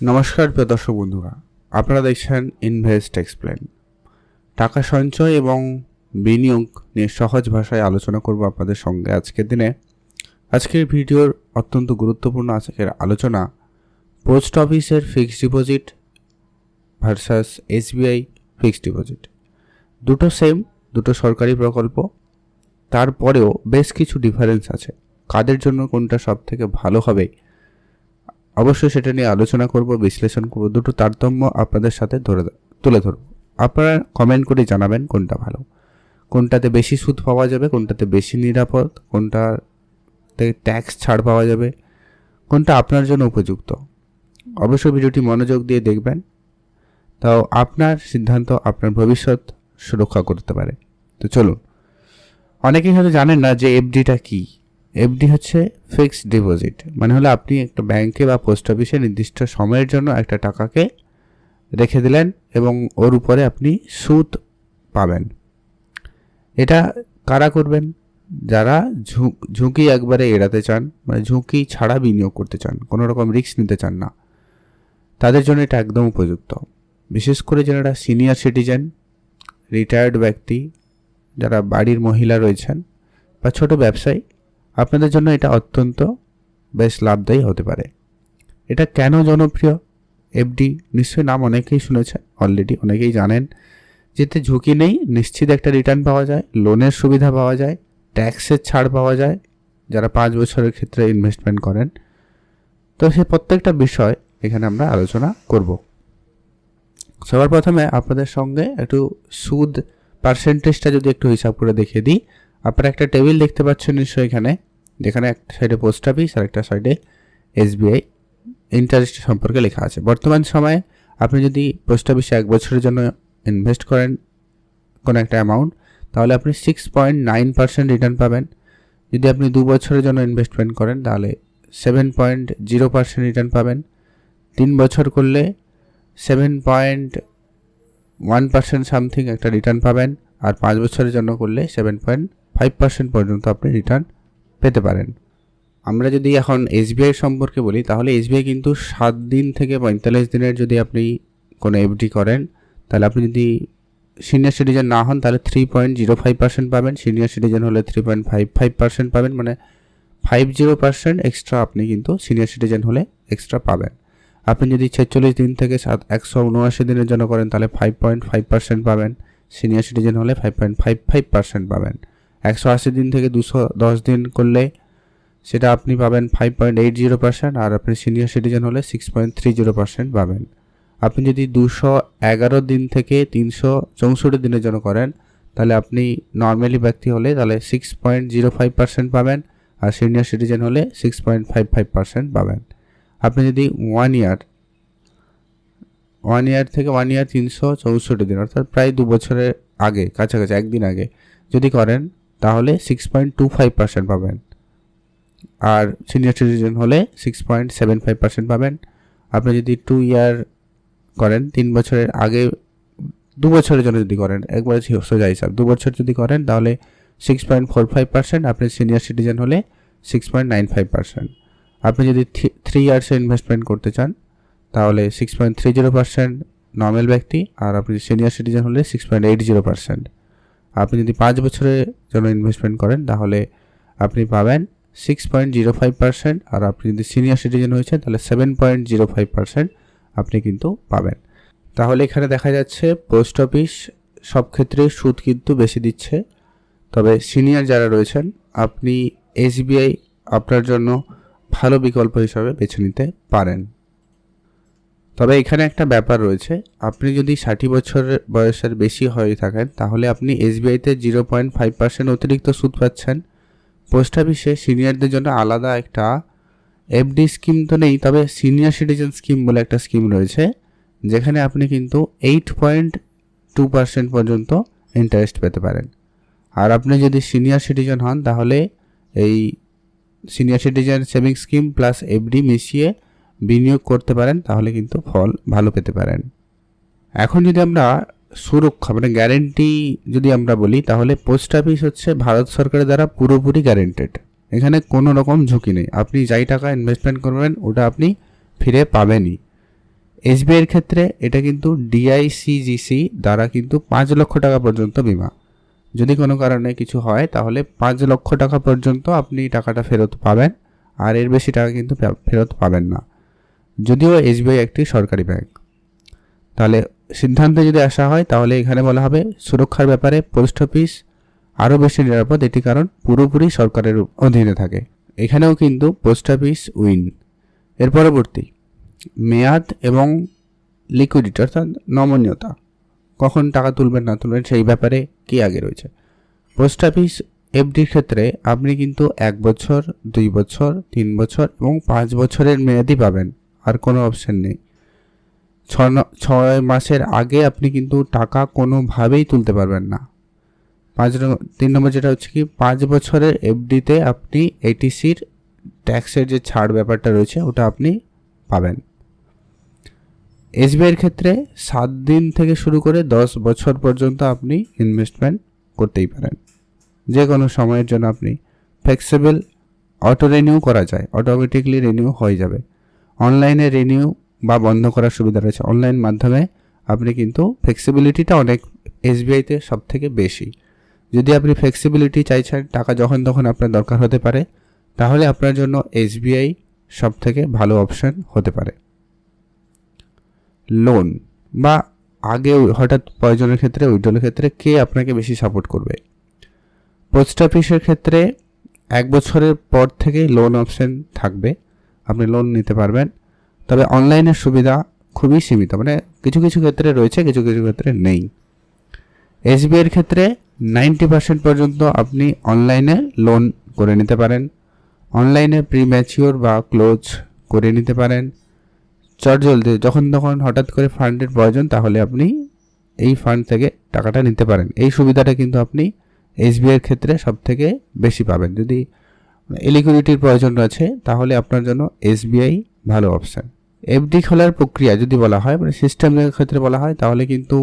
নমস্কার, প্রিয় দর্শক বন্ধুরা। আপনারা দেখছেন ইনভেস্ট এক্সপ্লেন টাকা সঞ্চয় এবং বিনিয়োগ নিয়ে সহজ ভাষায় আলোচনা করব আপনাদের সঙ্গে আজকের দিনে। আজকের ভিডিওর অত্যন্ত গুরুত্বপূর্ণ আজকের আলোচনা পোস্ট অফিসের fixed deposit versus SBI fixed deposit. দুটো সেম, দুটো সরকারি প্রকল্প। তারপরেও বেশ কিছু ডিফারেন্স আছে। কাদের জন্য কোনটা সব থেকে ভালো হবে অবশ্যই সেটা নিয়ে আলোচনা করব, বিশ্লেষণ করব, দুটো তারতম্য আপনাদের সাথে ধরে তুলে ধরব। আপনারা কমেন্ট করে জানাবেন কোনটা ভালো। কোনটাতে বেশি সুদ পাওয়া যাবে, কোনটাতে বেশি নিরাপদ, কোনটাতে ট্যাক্স ছাড় পাওয়া যাবে, কোনটা আপনার জন্য উপযুক্ত। অবশ্যই ভিডিওটি মনোযোগ দিয়ে দেখবেন। তাও আপনার সিদ্ধান্ত আপনার ভবিষ্যৎ সুরক্ষা করতে পারে। তো চলুন। অনেকেই হয়তো জানেন না যে এফডিটা কী। এফডি হচ্ছে ফিক্সড ডিপোজিট মানে হলো আপনি একটা ব্যাংকে বা পোস্ট অফিসে নির্দিষ্ট সময়ের জন্য একটা টাকাকে রেখে দিলেন এবং ওর উপরে আপনি সুদ পাবেন। এটা কারা করবেন? যারা ঝুঁকি একবারে এড়াতে চান মানে ঝুঁকি ছাড়া বিনিয়োগ করতে চান, কোনো রকম রিস্ক নিতে চান না। তাদের জন্য এটা একদম উপযুক্ত। বিশেষ করে যারা সিনিয়র সিটিজেন রিটায়ার্ড ব্যক্তি, যারা বাড়ির মহিলা রয়েছেন বা ছোট ব্যবসায়ী আপনাদের জন্য এটা অত্যন্ত বেশ লাভদায়ী হতে পারে। এটা কেন জনপ্রিয়? এফডি নিশ্চয়ই নাম অনেকেই শুনেছেন অলরেডি অনেকেই জানেন। যেতে ঝুঁকি নেই, নিশ্চিত একটা রিটার্ন পাওয়া যায় লোনের সুবিধা পাওয়া যায় ট্যাক্সের ছাড় পাওয়া যায়, যারা পাঁচ বছরের ক্ষেত্রে ইনভেস্টমেন্ট করেন। তো সে প্রত্যেকটা বিষয় এখানে আমরা আলোচনা করব। সবার প্রথমে আপনাদের সঙ্গে একটু সুদ পার্সেন্টেজটা যদি একটু হিসাব করে দেখিয়ে দিই, আপনারা একটা টেবিল দেখতে পাচ্ছেন নিশ্চয়ই এখানে। যেখানে একটা সাইডে পোস্ট অফিস আর একটা সাইডে এসবিআই ইন্টারেস্ট সম্পর্কে লেখা আছে। বর্তমান সময়ে আপনি যদি পোস্ট অফিসে এক বছরের জন্য ইনভেস্ট করেন কোনো একটা অ্যামাউন্ট তাহলে আপনি six point nine percent return পাবেন। যদি আপনি দু বছরের জন্য ইনভেস্টমেন্ট করেন, তাহলে seven point zero percent return পাবেন। তিন বছর করলে seven point one percent something একটা রিটার্ন পাবেন। আর পাঁচ বছরের জন্য করলে সেভেন পয়েন্ট ফাইভ পার্সেন্ট পর্যন্ত আপনি রিটার্ন পেতে পারেন। আমরা যদি এখন এসবিআই সম্পর্কে বলি, তাহলে এসবিআই কিন্তু সাত দিন থেকে পঁয়তাল্লিশ দিনের যদি আপনি কোনো এফডি করেন, তাহলে আপনি যদি সিনিয়র সিটিজেন না হন, তাহলে three point zero five percent পাবেন। সিনিয়র সিটিজেন হলে three point five five percent পাবেন মানে ফাইভ জিরো পার্সেন্ট এক্সট্রা আপনি কিন্তু সিনিয়র সিটিজেন হলে এক্সট্রা পাবেন। আপনি যদি ছেচল্লিশ দিন থেকে সাত, একশো উনআশি দিনের জন্য করেন, তাহলে ফাইভ পয়েন্ট ফাইভ পার্সেন্ট পাবেন। সিনিয়র সিটিজেন হলে five point five five percent পাবেন। একশো আশি দিন থেকে দুশো দশ দিন করলে সেটা আপনি পাবেন five point eight zero percent আর আপনি সিনিয়র সিটিজেন হলে six point three zero percent পাবেন। আপনি যদি দুশো এগারো দিন থেকে তিনশো চৌষট্টি দিনের জন্য করেন, তাহলে আপনি নর্মালি ব্যক্তি হলে তাহলে six point zero five percent পাবেন আর সিনিয়র সিটিজেন হলে six point five five percent পাবেন। আপনি যদি ওয়ান ইয়ার ওয়ান ইয়ার থেকে ওয়ান ইয়ার তিনশো চৌষট্টি দিন, অর্থাৎ প্রায় দু বছরের আগে, কাছাকাছি, একদিন আগে যদি করেন তাহলে six point two five percent পাবেন। আর সিনিয়র সিটিজেন হলে six point seven five percent পাবেন। আপনি যদি টু ইয়ার করেন, তিন বছরের আগে, দু বছরের জন্য যদি করেন, একবারে সোজা হিসাব দু বছর যদি করেন, তাহলে six point four five percent আপনি সিনিয়র সিটিজেন হলে six point nine five percent আপনি যদি থ্রি ইয়ার্সে ইনভেস্টমেন্ট করতে চান, তাহলে six point three zero percent normal ব্যক্তি, আর আপনি সিনিয়র সিটিজেন হলে six point eight zero percent আপনি যদি পাঁচ বছরের জন্য ইনভেস্টমেন্ট করেন, তাহলে আপনি পাবেন six point zero five percent আর আপনি যদি সিনিয়র সিটিজেন হয়েছেন তাহলে seven point zero five percent আপনি কিন্তু পাবেন। তাহলে এখানে দেখা যাচ্ছে পোস্ট অফিস সব ক্ষেত্রে সুদ কিন্তু বেশি দিচ্ছে। তবে সিনিয়র যারা রয়েছেন, আপনি এসবিআই আপনার জন্য ভালো বিকল্প হিসাবে বেছে নিতে পারেন। তবে এখানে একটা ব্যাপার রয়েছে। আপনি যদি ষাট বছরের বয়সের বেশি হয়ে থাকেন, তাহলে আপনি এসবিআইতে জিরো পয়েন্ট ফাইভ পার্সেন্ট অতিরিক্ত সুদ পাচ্ছেন। পোস্ট অফিসে সিনিয়রদের জন্য আলাদা একটা এফডি স্কিম তো নেই, তবে সিনিয়র সিটিজেন স্কিম বলে একটা স্কিম রয়েছে, যেখানে আপনি কিন্তু এইট পয়েন্ট টু পার্সেন্ট পর্যন্ত ইন্টারেস্ট পেতে পারেন। আর আপনি যদি সিনিয়র সিটিজেন হন, তাহলে এই senior citizen saving scheme plus FD মিশিয়ে বিনিয়োগ করতে পারেন, তাহলে কিন্তু ফল ভালো পেতে পারেন। এখন যদি আমরা সুরক্ষা মানে গ্যারেন্টি যদি আমরা বলি, তাহলে পোস্ট অফিস হচ্ছে ভারত সরকারের দ্বারা পুরোপুরি গ্যারেন্টেড এখানে কোনো রকম ঝুঁকি নেই। আপনি যাই টাকা ইনভেস্টমেন্ট করবেন, ওটা আপনি ফিরে পাবেনই। এসবিআইয়ের ক্ষেত্রে এটা কিন্তু ডিআইসিজিসি দ্বারা কিন্তু পাঁচ লক্ষ টাকা পর্যন্ত বিমা। যদি কোনো কারণে কিছু হয়, তাহলে পাঁচ লক্ষ টাকা পর্যন্ত আপনি টাকাটা ফেরত পাবেন, আর এর বেশি টাকা কিন্তু ফেরত পাবেন না। যদিও এসবিআই একটি সরকারি ব্যাংক তাহলে সিদ্ধান্তে যদি আসা হয়, তাহলে এখানে বলা হবে সুরক্ষার ব্যাপারে পোস্ট অফিস আরও বেশি নিরাপদ। এটি কারণ পুরোপুরি সরকারের অধীনে থাকে। এখানেও কিন্তু পোস্ট অফিস উইন। এর পরবর্তী, মেয়াদ এবং লিকুইডিটি অর্থাৎ নমনীয়তা। কখন টাকা তুলবেন, না তুলবেন, সেই ব্যাপারে কি আগে রয়েছে? পোস্ট অফিস এফডির ক্ষেত্রে আপনি কিন্তু এক বছর, দুই বছর, তিন বছর এবং পাঁচ বছরের মেয়াদি পাবেন। আর কোনো অপশন নেই। ছয় মাসের আগে আপনি কিন্তু টাকা কোনোভাবেই তুলতে পারবেন না। পাঁচ তিন নম্বর যেটা হচ্ছে কি, পাঁচ বছরের এফডিতে আপনি এটিসির ট্যাক্সের যে ছাড় ব্যাপারটা রয়েছে, ওটা আপনি পাবেন। এসবিআইয়ের ক্ষেত্রে সাত দিন থেকে শুরু করে দশ বছর পর্যন্ত আপনি ইনভেস্টমেন্ট করতেই পারেন। যে কোনো সময়ের জন্য আপনি ফ্লেক্সিবল অটো রিনিউ করা যায় অটোমেটিকলি রিনিউ হয়ে যাবে। অনলাইনে রিনিউ বা বন্ধ করার সুবিধা রয়েছে। অনলাইন মাধ্যমে আপনি কিন্তু ফ্লেক্সিবিলিটিটা অনেক এসবিআইতে সব থেকে বেশি। যদি আপনি ফ্লেক্সিবিলিটি চাইছেন, টাকা যখন তখন আপনার দরকার হতে পারে, তাহলে আপনার জন্য এসবিআই সব থেকে ভালো অপশন হতে পারে। লোন বা আগে হঠাৎ প্রয়োজনের ক্ষেত্রে উইড্রলের ক্ষেত্রে কে আপনাকে বেশি সাপোর্ট করবে? পোস্ট অফিসের ক্ষেত্রে এক বছরের পর থেকে লোন অপশন থাকবে। আপনি লোন নিতে পারবেন। তবে অনলাইনের সুবিধা খুবই সীমিত মানে কিছু কিছু ক্ষেত্রে রয়েছে, কিছু কিছু ক্ষেত্রে নেই। এসবিআইয়ের ক্ষেত্রে নাইনটি পার্সেন্ট পর্যন্ত আপনি অনলাইনে লোন করে নিতে পারেন। অনলাইনে প্রি ম্যাচিওর বা ক্লোজ করে নিতে পারেন। চট জলদি, যখন তখন হঠাৎ করে ফান্ডের প্রয়োজন, তাহলে আপনি এই ফান্ড থেকে টাকাটা নিতে পারেন। এই সুবিধাটা কিন্তু আপনি এসবিআইয়ের ক্ষেত্রে সব থেকে বেশি পাবেন। যদি লিকুইডিটির প্রয়োজন রয়েছে, তাহলে আপনার জন্য এসবিআই ভালো অপশান এফডি খোলার প্রক্রিয়া যদি বলা হয় মানে সিস্টেমের ক্ষেত্রে বলা হয়, তাহলে কিন্তু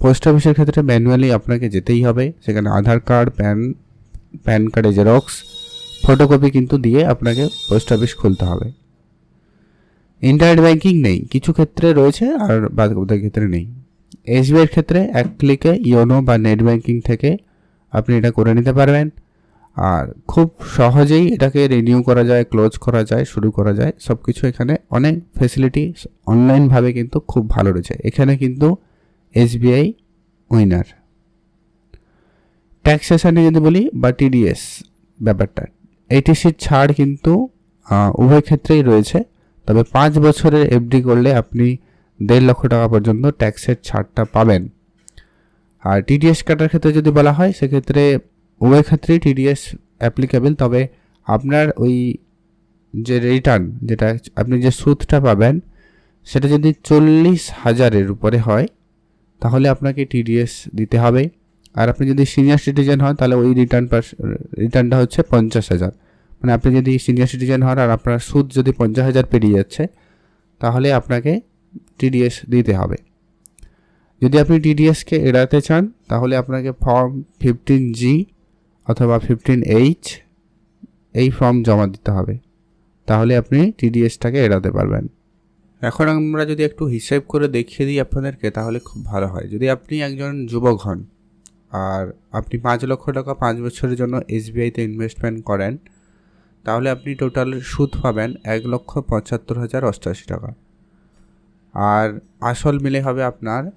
পোস্ট অফিসের ক্ষেত্রে ম্যানুয়ালি আপনাকে যেতেই হবে। সেখানে আধার কার্ড প্যান প্যান কার্ডে জেরক্স ফটোকপি কিন্তু দিয়ে আপনাকে পোস্ট অফিস খুলতে হবে। ইন্টারনেট ব্যাংকিং নেই, কিছু ক্ষেত্রে রয়েছে আর বাদ বাকি ক্ষেত্রে নেই। এসবিআইয়ের ক্ষেত্রে এক ক্লিকে ইওনো বা নেট ব্যাংকিং থেকে আপনি এটা করে নিতে পারবেন। আর খুব সহজেই এটাকে রিনিউ করা যায় ক্লোজ করা যায়, শুরু করা যায়। সব কিছু এখানে অনেক ফেসিলিটি অনলাইনভাবে কিন্তু খুব ভালো রয়েছে। এখানে কিন্তু এসবিআই উইনার ট্যাক্সেশনে যদি বলি, বা টিডিএস ব্যাপারটা এইটিসির ছাড় কিন্তু উভয় ক্ষেত্রেই রয়েছে। তবে পাঁচ বছরের এফডি করলে আপনি দেড় লক্ষ টাকা পর্যন্ত ট্যাক্সের ছাড়টা পাবেন। আর টিডিএস কাটার ক্ষেত্রে যদি বলা হয়, সেক্ষেত্রে উভয় ক্ষেত্রেই টিডিএস অ্যাপ্লিকেবল তবে আপনার ওই যে রিটার্ন যেটা আপনি যে সুদটা পাবেন, সেটা যদি চল্লিশ হাজারের উপরে হয়, তাহলে আপনাকে টিডিএস দিতে হবে। আর আপনি যদি সিনিয়র সিটিজেন হন, তাহলে ওই রিটার্ন রিটার্নটা হচ্ছে পঞ্চাশ হাজার। মানে আপনি যদি সিনিয়র সিটিজেন হন আর আপনার সুদ যদি পঞ্চাশ হাজার পেরিয়ে যাচ্ছে, তাহলে আপনাকে টিডিএস দিতে হবে। যদি আপনি টিডিএসকে এড়াতে চান, তাহলে আপনাকে ফর্ম ফিফটিন জি অথবা ফিফটিন এইচ এই ফর্ম জমা দিতে হবে। তাহলে আপনি টিডিএসটাকে এড়াতে পারবেন। এখন আমরা যদি একটু হিসেব করে দেখিয়ে দিই আপনাদেরকে, তাহলে খুব ভালো হয়। যদি আপনি একজন যুবক হন আর আপনি পাঁচ লক্ষ টাকা পাঁচ বছরের জন্য এসবিআইতে ইনভেস্টমেন্ট করেন, তাহলে আপনি টোটাল সুদ পাবেন এক লক্ষ পঁচাত্তর হাজার অষ্টআশি টাকা। আর আসল মিলে হবে আপনার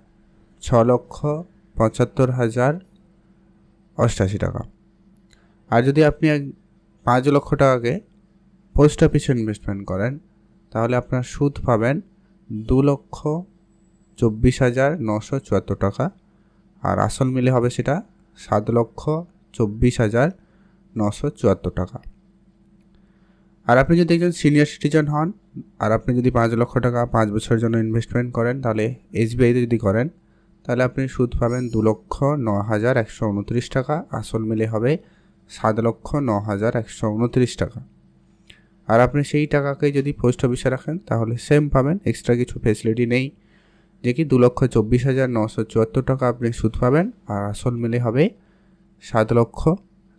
ছ লক্ষ পঁচাত্তর হাজার অষ্টাশি টাকা। আর যদি আপনি পাঁচ লক্ষ টাকাকে পোস্ট অফিসে ইনভেস্টমেন্ট করেন, তাহলে আপনার সুদ পাবেন দু লক্ষ চব্বিশ হাজার নশো চুয়াত্তর টাকা। আর আসল মিলে হবে সেটা সাত লক্ষ চব্বিশ হাজার নশো চুয়াত্তর টাকা। আর আপনি যদি একজন সিনিয়র সিটিজেন হন, আর আপনি যদি পাঁচ লক্ষ টাকা পাঁচ বছরের জন্য ইনভেস্টমেন্ট করেন, তাহলে এসবিআইতে যদি করেন, তাহলে আপনি সুদ পাবেন দু লক্ষ ন হাজার একশো উনত্রিশ টাকা। আসল মিলে হবে সাত লক্ষ ন হাজার একশো উনত্রিশ টাকা। আর আপনি সেই টাকাকে যদি পোস্ট অফিসে রাখেন, তাহলে সেম পাবেন এক্সট্রা কিছু ফেসিলিটি নেই, যে কি দু লক্ষ চব্বিশ হাজার নশো চুয়াত্তর টাকা আপনি সুদ পাবেন, আর আসল মিলে হবে সাত লক্ষ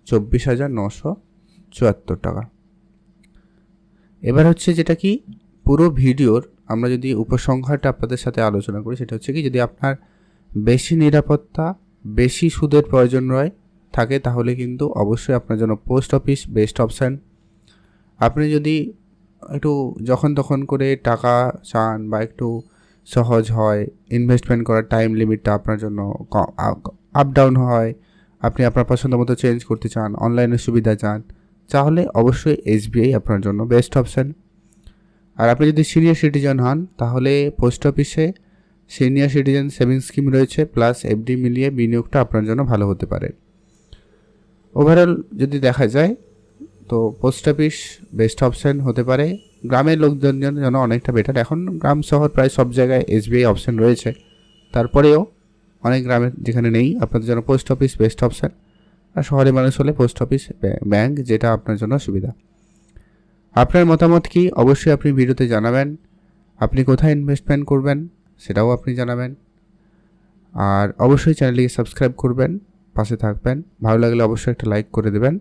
চব্বিশ হাজার নশো চুয়াত্তর টাকা। এবার হচ্ছে যেটা কি, পুরো ভিডিওর আমরা যদি উপসংহারটা আপনাদের সাথে আলোচনা করি, সেটা হচ্ছে কি, যদি আপনার বেশি নিরাপত্তা, বেশি সুদের প্রয়োজন রয় থাকে, তাহলে কিন্তু অবশ্যই আপনার জন্য পোস্ট অফিস বেস্ট অপশান আপনি যদি একটু যখন তখন করে টাকা চান বা একটু সহজ হয় ইনভেস্টমেন্ট করার টাইম লিমিটটা আপনার জন্য আপ ডাউন হয়, আপনি আপনার পছন্দ মতো চেঞ্জ করতে চান অনলাইনের সুবিধা চান, তাহলে অবশ্যই এসবিআই আপনার জন্য বেস্ট অপশান আর আপনি যদি সিনিয়র সিটিজেন হন, তাহলে পোস্ট অফিসে সিনিয়র সিটিজেন সেভিংস স্কিম রয়েছে প্লাস এফডি মিলিয়ে বিনিয়োগটা আপনার জন্য ভালো হতে পারে। ওভারঅল যদি দেখা যায়, তো পোস্ট অফিস বেস্ট অপশান হতে পারে। গ্রামের লোকজনের জন্য অনেকটা বেটার এখন গ্রাম শহর প্রায় সব জায়গায় এসবিআই অপশান রয়েছে। তারপরেও অনেক গ্রামে যেখানে নেই, আপনাদের জন্য পোস্ট অফিস বেস্ট অপশান আর শহরে মানুষ হলে পোস্ট অফিস ব্যাংক যেটা আপনার জন্য সুবিধা। আপনার মতামত কি? অবশ্যই আপনি ভিডিওতে জানাবেন। আপনি কোথায় ইনভেস্টমেন্ট করবেন, সেটাও আপনি জানাবেন। আর অবশ্যই চ্যানেলটিকে সাবস্ক্রাইব করবেন। পাশে থাকবেন। ভালো লাগলে অবশ্যই একটা লাইক করে দেবেন।